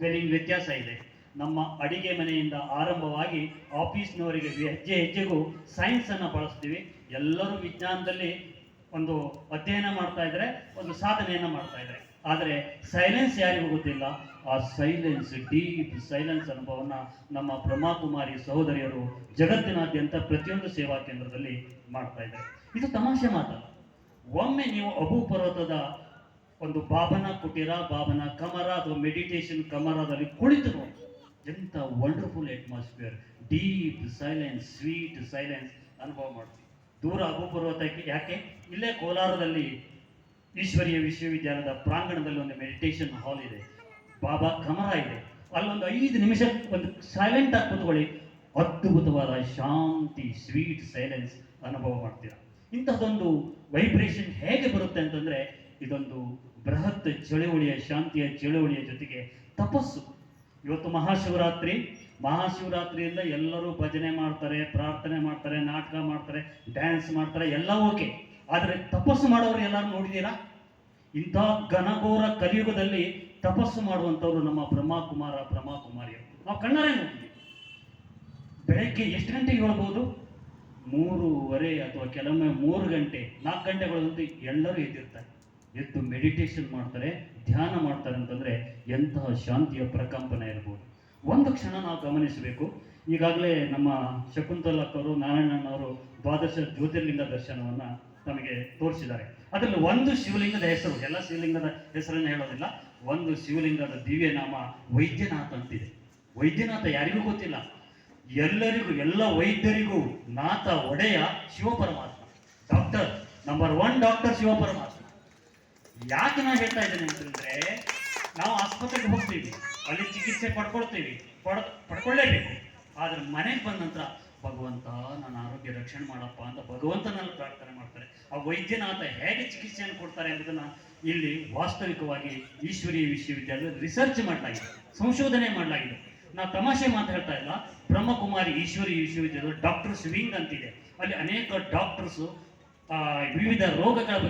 Spelling ವ್ಯತ್ಯಾಸ ಇದೆ. ನಮ್ಮ ಅಡಿಗೆ ಮನೆಯಿಂದ ಆರಂಭವಾಗಿ ಆಫೀಸ್ನವರಿಗೆ ಹೆಜ್ಜೆ ಹೆಜ್ಜೆಗೂ ಸೈನ್ಸನ್ನು ಬಳಸ್ತೀವಿ. ಎಲ್ಲರೂ ವಿಜ್ಞಾನದಲ್ಲಿ ಒಂದು ಅಧ್ಯಯನ ಮಾಡ್ತಾ ಇದ್ದಾರೆ ಒಂದು ಸಾಧನೆಯನ್ನು ಮಾಡ್ತಾ ಇದ್ದಾರೆ ಆದರೆ ಸೈಲೆನ್ಸ್ ಯಾರಿಗೂ ಗೊತ್ತಿಲ್ಲ. ಆ ಸೈಲೆನ್ಸ್ ಡೀಪ್ ಸೈಲೆನ್ಸ್ ಅನುಭವವನ್ನು ನಮ್ಮ ಬ್ರಹ್ಮಕುಮಾರಿ ಸಹೋದರಿಯರು ಜಗತ್ತಿನಾದ್ಯಂತ ಪ್ರತಿಯೊಂದು ಸೇವಾ ಕೇಂದ್ರದಲ್ಲಿ ಮಾಡ್ತಾ ಇದ್ದಾರೆ. ಇದು ತಮಾಷೆ ಮಾತಲ್ಲ ಒಮ್ಮೆ ನೀವು ಅಬು ಪರ್ವತದ ಒಂದು ಬಾಬನ ಕುಟೀರ, ಬಾಬನ ಕಮರ ಅಥವಾ ಮೆಡಿಟೇಷನ್ ಕಮರದಲ್ಲಿ ಕುಳಿತು ನೋಡಿ. ಎಂಥ wonderful atmosphere deep silence sweet silence ಅನುಭವ ಮಾಡ್ತೀವಿ. ದೂರ ಅಬು ಪರ್ವತಕ್ಕೆ ಯಾಕೆ? ಇಲ್ಲೇ ಕೋಲಾರದಲ್ಲಿ ಈಶ್ವರೀಯ ವಿಶ್ವವಿದ್ಯಾಲಯದ ಪ್ರಾಂಗಣದಲ್ಲಿ ಒಂದು ಮೆಡಿಟೇಷನ್ ಹಾಲ್ ಇದೆ. ಬಾಬಾ ಕಮರ ಇದೆ. ಅಲ್ಲೊಂದು ಐದು ನಿಮಿಷ ಒಂದು ಸೈಲೆಂಟ್ ಆಗಿ ಕೂತ್ಕೊಳ್ಳಿ. ಅದ್ಭುತವಾದ ಶಾಂತಿ ಸ್ವೀಟ್ ಸೈಲೆನ್ಸ್ ಅನುಭವ ಮಾಡ್ತೀರಾ. ಇಂಥದ್ದೊಂದು ವೈಬ್ರೇಷನ್ ಹೇಗೆ ಬರುತ್ತೆ ಅಂತಂದ್ರೆ ಇದೊಂದು ಬೃಹತ್ ಚಳುವಳಿಯ, ಶಾಂತಿಯ ಚಳುವಳಿಯ ಜೊತೆಗೆ ತಪಸ್ಸು. ಇವತ್ತು ಮಹಾಶಿವರಾತ್ರಿ. ಮಹಾಶಿವರಾತ್ರಿಯಿಂದ ಎಲ್ಲರೂ ಭಜನೆ ಮಾಡ್ತಾರೆ, ಪ್ರಾರ್ಥನೆ ಮಾಡ್ತಾರೆ, ನಾಟಕ ಮಾಡ್ತಾರೆ ಡ್ಯಾನ್ಸ್ ಮಾಡ್ತಾರೆ, ಎಲ್ಲ ಓಕೆ. ಆದರೆ ತಪಸ್ಸು ಮಾಡೋರು ಎಲ್ಲರೂ ನೋಡಿದ್ದೀರಾ? ಇಂಥ ಘನಘೋರ ಕಲಿಯುಗದಲ್ಲಿ ತಪಸ್ಸು ಮಾಡುವಂಥವ್ರು ನಮ್ಮ ಬ್ರಹ್ಮಕುಮಾರ ಬ್ರಹ್ಮಕುಮಾರಿಯರು ನಾವು ಕಣ್ಣಾರೆ ನೋಡಿದ್ವಿ ಬೆಳಗ್ಗೆ ಎಷ್ಟು ಗಂಟೆಗೆ ಹೇಳ್ಬೋದು? ಮೂರುವರೆ ಅಥವಾ ಕೆಲವೊಮ್ಮೆ ಮೂರು ಗಂಟೆ, ನಾಲ್ಕು ಗಂಟೆಗಳಂತೂ ಎಲ್ಲರೂ ಎದ್ದಿರ್ತಾರೆ. ಎದ್ದು ಮೆಡಿಟೇಷನ್ ಮಾಡ್ತಾರೆ, ಧ್ಯಾನ ಮಾಡ್ತಾರೆ ಅಂತಂದ್ರೆ ಎಂತಹ ಶಾಂತಿಯ ಪ್ರಕಂಪನ ಇರ್ಬೋದು. ಒಂದು ಕ್ಷಣ ನಾವು ಗಮನಿಸಬೇಕು. ಈಗಾಗಲೇ ನಮ್ಮ ಶಕುಂತಲಕ್ಕವರು ನಾರಾಯಣನವರು ದ್ವಾದಶ ಜ್ಯೋತಿರ್ಲಿಂಗ ದರ್ಶನವನ್ನ ನಮಗೆ ತೋರಿಸಿದ್ದಾರೆ. ಅದರಲ್ಲಿ ಒಂದು ಶಿವಲಿಂಗದ ಹೆಸರು, ಎಲ್ಲ ಶಿವಲಿಂಗದ ಹೆಸರನ್ನು ಹೇಳೋದಿಲ್ಲ. ಒಂದು ಶಿವಲಿಂಗದ ದಿವ್ಯ ನಾಮ ವೈದ್ಯನಾಥ ಅಂತಿದೆ. ವೈದ್ಯನಾಥ ಯಾರಿಗೂ ಗೊತ್ತಿಲ್ಲ. ಎಲ್ಲರಿಗೂ, ಎಲ್ಲ ವೈದ್ಯರಿಗೂ ನಾಥ ಒಡೆಯ Shivaparamatma. Doctor, number one doctor Shivaparamatma. ಯಾಕೆ ನಾನು ಹೇಳ್ತಾ ಇದ್ದೇನೆ ಅಂತಂದ್ರೆ, ನಾವು ಆಸ್ಪತ್ರೆಗೆ ಹೋಗ್ತೀವಿ, ಅಲ್ಲಿ ಚಿಕಿತ್ಸೆ ಪಡ್ಕೊಳ್ತೀವಿ, ಪಡ್ ಪಡ್ಕೊಳ್ಳೇಬೇಕು ಆದ್ರೆ ಮನೆಗೆ ಬಂದ ನಂತರ, ಭಗವಂತ ನನ್ನ ಆರೋಗ್ಯ ರಕ್ಷಣೆ ಮಾಡಪ್ಪ ಅಂತ ಭಗವಂತನಲ್ಲಿ ಪ್ರಾರ್ಥನೆ ಮಾಡ್ತಾರೆ. ಆ ವೈದ್ಯನಾಥ ಹೇಗೆ ಚಿಕಿತ್ಸೆಯನ್ನು ಕೊಡ್ತಾರೆ ಎಂಬುದನ್ನ ಇಲ್ಲಿ ವಾಸ್ತವಿಕವಾಗಿ ಈಶ್ವರೀಯ ವಿಶ್ವವಿದ್ಯಾಲಯದಲ್ಲಿ ರಿಸರ್ಚ್ ಮಾಡಲಾಗಿದೆ, ಸಂಶೋಧನೆ ಮಾಡಲಾಗಿದೆ. ನಾ ತಮಾಷೆ ಮಾತು ಹೇಳ್ತಾ ಇಲ್ಲ, ಬ್ರಹ್ಮಕುಮಾರಿ ಈಶ್ವರಿ ವಿಶ್ವವಿದ್ಯಾಲಯ ಡಾಕ್ಟರ್ಸ್ ವಿಂಗ್ ಅಂತಿದೆ. ಅಲ್ಲಿ ಅನೇಕ ಡಾಕ್ಟರ್ಸ್ ವಿವಿಧ ರೋಗಗಳ ಬಗ್ಗೆ